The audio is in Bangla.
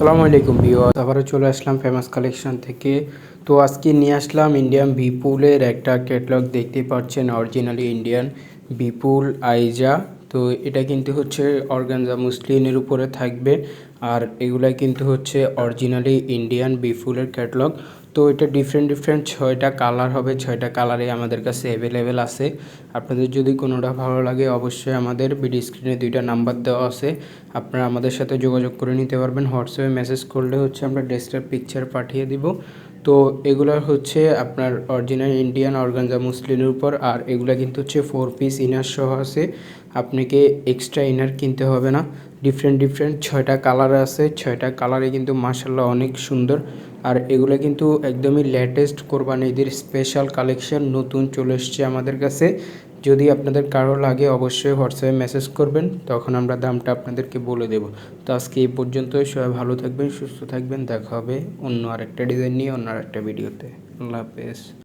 আসসালামু আলাইকুম ভিউয়ার আবারও চলে আসলাম ফেমাস কালেকশন থেকে। তো আজকে নিয়ে আসলাম ইন্ডিয়ান বিপুলের একটা ক্যাটলগ দেখতে পাচ্ছেন অরিজিনালি ইন্ডিয়ান বিপুল আইজা। তো এটা কিন্তু হচ্ছে অর্গানজা মুসলিনের উপরে থাকবে। আর এগুলা কিন্তু হচ্ছে অরিজিনালি ইন্ডিয়ান বিপুলের ক্যাটলগ তো এটা ডিফারেন্ট ডিফারেন্ট ছয়টা কালার হবে, ছয়টা কালারে আমাদের কাছে অ্যাভেলেবেল আছে। আপনাদের যদি কোনোটা ভালো লাগে অবশ্যই আমাদের বিডি স্ক্রিনে দুইটা নাম্বার দেওয়া আছে। আপনারা আমাদের সাথে যোগাযোগ করে নিতে পারবেন। হোয়াটসঅ্যাপে মেসেজ করলে হচ্ছে আমরা ড্রেসটার পিকচার পাঠিয়ে দিব। তো এগুলো হচ্ছে আপনার অরিজিনাল ইন্ডিয়ান অর্গানজা মুসলিনের উপর, আর এগুলা কিন্তু হচ্ছে ফোর পিস ইনার সহ আছে। আপনাকে এক্সট্রা ইনার কিনতে হবে না। ডিফারেন্ট ডিফারেন্ট ছয়টা কালার আছে। ছয়টা কালারে কিন্তু মার্শাল্লাহ অনেক সুন্দর। আর এগুলো কিন্তু একদমই লেটেস্ট কোরবানিদের স্পেশাল কালেকশন নতুন চলে এসছে আমাদের কাছে। যদি আপনাদের কারও লাগে, অবশ্যই হোয়াটসঅ্যাপে মেসেজ করবেন, তখন আমরা দামটা আপনাদেরকে বলে দেব। তো আজকে এই পর্যন্তই, সবাই ভালো থাকবেন, সুস্থ থাকবেন, দেখা হবে অন্য আরেকটা ডিজাইন নিয়ে, অন্য আরেকটা ভিডিওতে আল্লাহ হাফেজ।